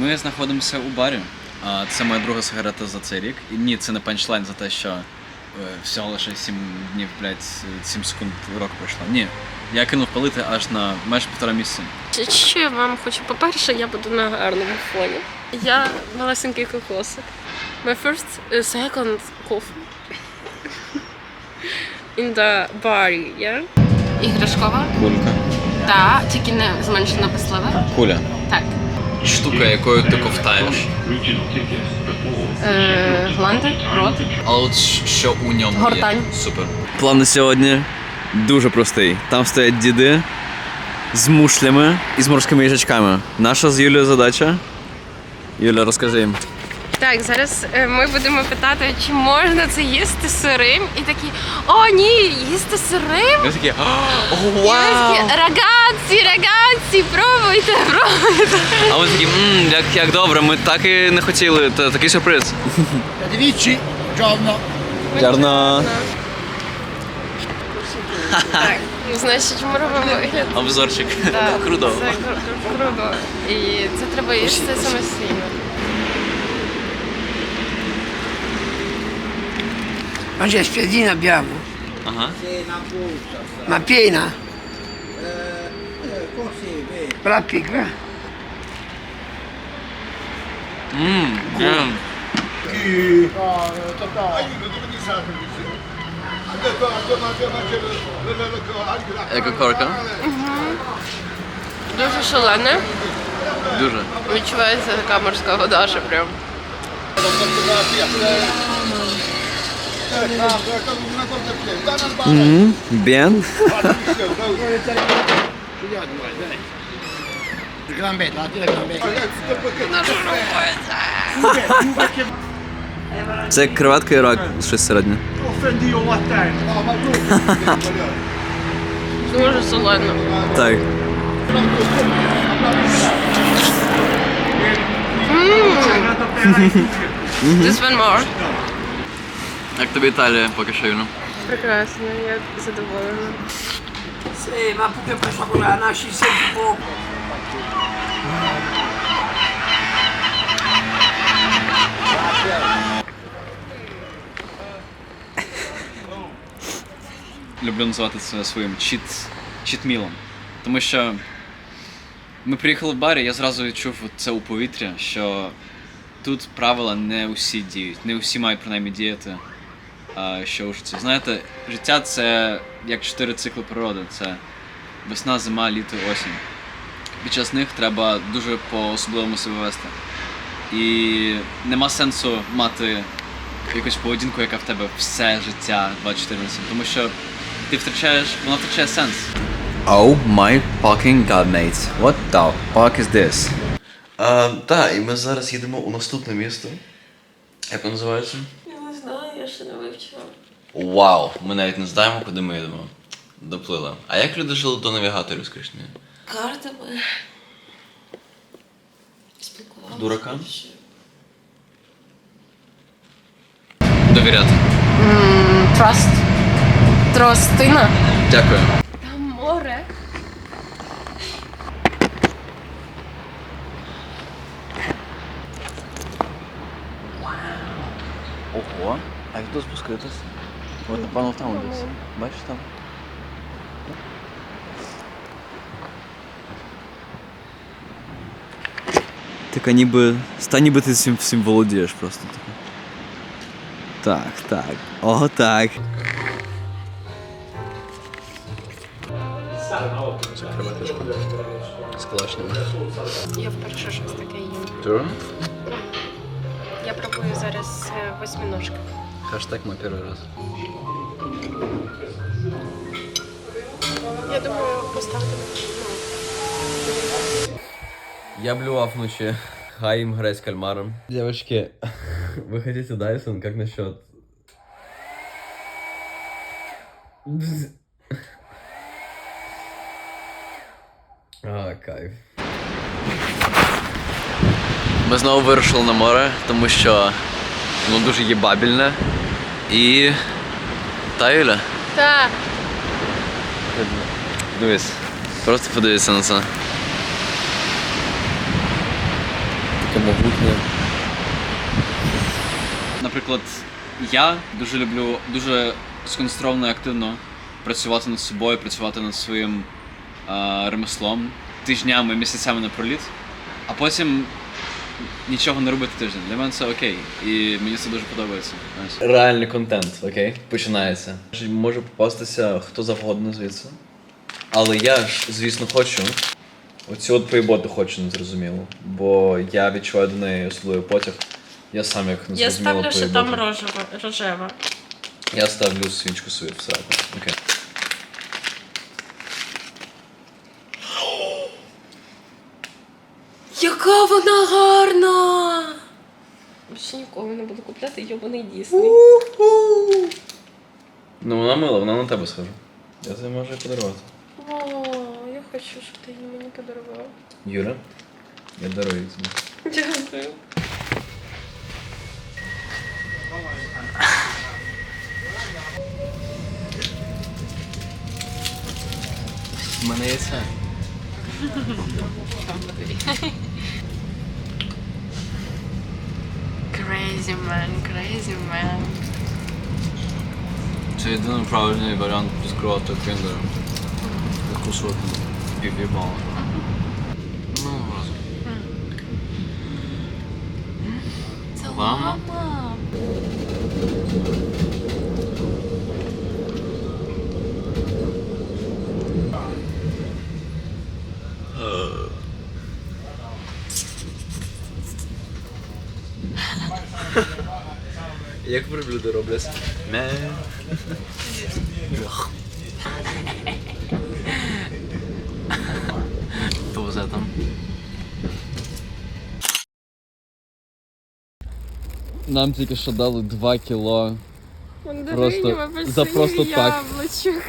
ми знаходимося у барі. А, Це моя друга сигарета за цей рік. І ні, це не панчлайн за те, що е, всього лише 7 днів, блядь, 7 секунд рок пройшло. Ні. Я кинув палити аж на майже півтора місяці. Що я вам хочу? По-перше, я буду на гарному фоні. Я малесенький кокосик. My first, uh, second coffee. In the bar, yeah? Іграшкова? Кулька. Так, тільки не зменшена послова. Куля. Так. Штука, якою ти ковтаєш. Е, гланди, рот. А от що у ньому Гортань. є? Супер. План на сьогодні дуже простий. Там стоять діди з мушлями і з морськими їжачками. Наша з Юлією задача. Юля, розкажи їм. Так, зараз е, ми будемо питати, чи можна це їсти сирим. І такі, о, ні, їсти сирим. Ми такі, о, І ми такі, рагazzi, ragazzi, пробуйте, пробуйте. А ми такі, мм, як, як добре, ми так і не хотіли. Та такий сюрприз. Двічі, човно. Ярно. Так, ну, значить, ми робимо вигляд. Обзорчик. Да, Круто. Це кру- круто. І це треба їсти самостійно. Mangia spiedina abbiamo, Ага. ma piena. Bella piccola. Мм, блін. Екокорка. Дуже шалене. Дуже. Відчувається така морська вода, що прям. Бен. Це креветка і рак, щось середнє. Дуже солено. Так. This one more. Як тобі Італія поки що Юля? Прекрасно, я задоволена. Sì, ma perché per favore la nasci sempre poco. Люблю називати це своїм чіт, чітмілом. Тому що ми приїхали в барі, я зразу відчув це у повітря, що тут правила не усі діють, не усі мають принаймні діяти. А, що у житті. Знаєте, життя це як чотири цикли природи: це весна, зима, літо, осінь. Під час них треба дуже по-особливому себе вести. І нема сенсу мати якусь поведінку, яка в тебе все життя 24 на 7, тому що ти втрачаєш, вона втрачає сенс. Oh my fucking god, mates. What the fuck is this? А, так, і ми зараз їдемо у наступне місто. Як воно називається? Я не знаю, я ще не вивчила. Вау! Ми навіть не знаємо, куди ми їдемо. Доплили. А як люди жили до навігаторів, скажіть мені? Картами. Спілкувалися. Дуракам? Довіряти. Траст. Тростина. Дякую. Там море. Ого. А як тут спускатись? От напевно там десь. Бачиш там? Така ніби. Ста ніби ти цим всім володієш просто. Так, так. О, так. З клашнями. Я вперше щось таке їм. Тур? Я пробую зараз е, восьминожки. Хаштаг мой перший раз. Я думаю, поставити Я блював вночі. Хай им с кальмаром. Девочки, вы хотите Дайсон? Как насчет... А, кайф. Ми знову вирушили на море, тому що воно дуже їбабільне. І. Та Юля. Так. Дивись. Просто подивися на це. таке могутнє. Наприклад, я дуже люблю дуже сконцентровано і активно працювати над собою, працювати над своїм е, ремеслом тижнями, місяцями напроліт, а потім нічого не робити тиждень. Для мене це окей. І мені це дуже подобається. Реальний контент, окей? Починається. Може попастися хто завгодно звідси. Але я ж, звісно, хочу. Оцю от поїботу хочу незрозуміло. Бо я відчуваю до неї особливий потяг. Я сам як Я незрозуміло ставлю, що там рожева, рожева. Я ставлю свічку свою в. Окей. Яка вона гарна! Більше ніколи не буду купляти йобаний Дісней. Ну вона мила, вона на тебе схожа. Я тобі можу її подарувати. О, я хочу, щоб ти її мені подарував. Юра, я дарую тобі. Дякую. У мене є це. Crazy man, crazy man. Tiden och problemet är varandra, vi ska prata kvinnor. Det går så att. Як верблюди роблять? Ме. Повезе там. Нам тільки що дали 2 кіло Мандаринів, Просто- за просто так. яблучок.